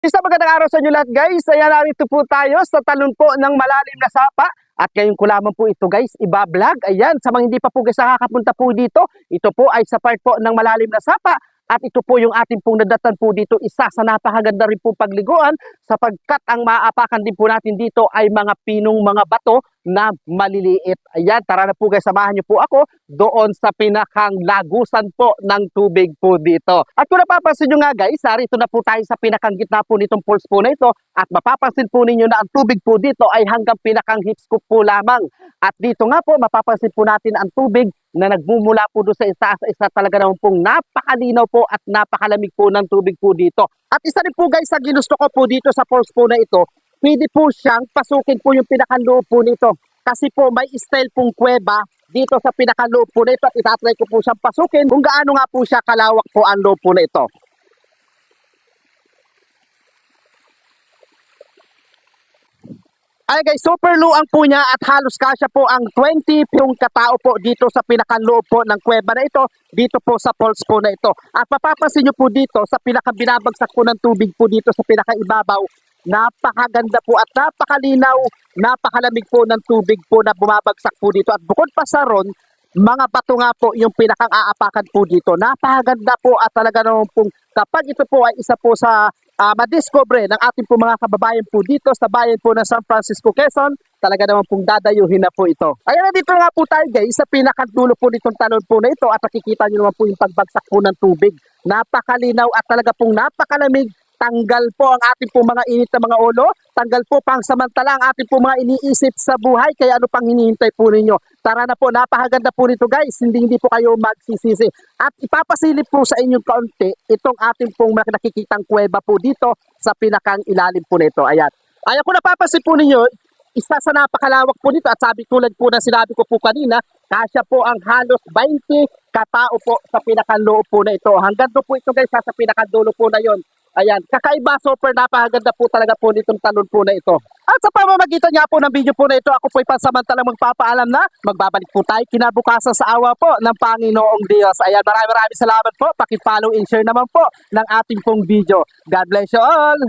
Isa magandang araw sa inyo lahat guys. Ayan narito po tayo sa talon po ng malalim na sapa. At ngayon ko lamang po ito guys, iba-vlog. Ayan, sa mga hindi pa po guys nakakapunta po dito, ito po ay sa part po ng malalim na sapa. At ito po yung ating pong nadatan po dito, isa sa napakaganda rin po pagliguan sapagkat ang maaapakan din po natin dito ay mga pinong mga bato na maliliit. Ayan, tara na po guys, samahan niyo po ako doon sa pinakang lagusan po ng tubig po dito. At kung napapansin nyo nga guys, narito na po tayo sa pinakang gitna po nitong pools po na ito at mapapansin po ninyo na ang tubig po dito ay hanggang pinakang hip scoop po lamang. At dito nga po, mapapansin po natin ang tubig na nagmumula po doon sa isa sa isa talaga naman pong napakalinaw po at napakalamig po ng tubig po dito. At isa rin po guys sa ginusto ko po dito sa falls po na ito, pwede po siyang pasukin po yung pinakaloob po nito. Kasi po may style pong kuweba dito sa pinakaloob po na ito at itatry ko po siyang pasukin kung gaano nga po siya kalawak po ang loob po na ito. Ay guys, super luang po niya at halos kasya po ang 20 yung katao po dito sa pinakaloob po ng kuweba na ito, dito po sa falls po na ito. At mapapansin nyo po dito sa pinakabinabagsak po ng tubig po dito sa pinakaibabaw, napakaganda po at napakalinaw, napakalamig po ng tubig po na bumabagsak po dito. At bukod pa sa ron, mga bato nga po yung pinakang aapakan po dito. Napakaganda po at talaga naman pong kapag ito po ay isa po sa uh, madiscover ng ating po mga kababayan po dito sa bayan po ng San Francisco, Quezon, talaga naman pong dadayuhin na po ito. Ayan na dito nga po tayo guys sa pinakadulo po nitong talon po na ito at nakikita nyo naman po yung pagbagsak po ng tubig. Napakalinaw at talaga pong napakalamig tanggal po ang ating po mga init na mga ulo, tanggal po pang samantala ang ating po mga iniisip sa buhay, kaya ano pang hinihintay po ninyo. Tara na po, napakaganda po nito guys, hindi hindi po kayo magsisisi. At ipapasilip po sa inyong kaunti itong ating pong nakikitang kuweba po dito sa pinakang ilalim po nito. Ayan. Ayan kung napapansin po ninyo, isa sa napakalawak po nito at sabi tulad po na sinabi ko po kanina, kasya po ang halos 20 katao po sa pinakaloob po na ito. Hanggang doon po ito guys, sa pinakadulo po na yon. Ayan, kakaiba, super napakaganda po talaga po nitong talon po na ito. At sa pamamagitan nga po ng video po na ito, ako po'y pansamantalang magpapaalam na magbabalik po tayo kinabukasan sa awa po ng Panginoong Diyos. Ayan, maraming maraming salamat po. Paki-follow and share naman po ng ating pong video. God bless you all!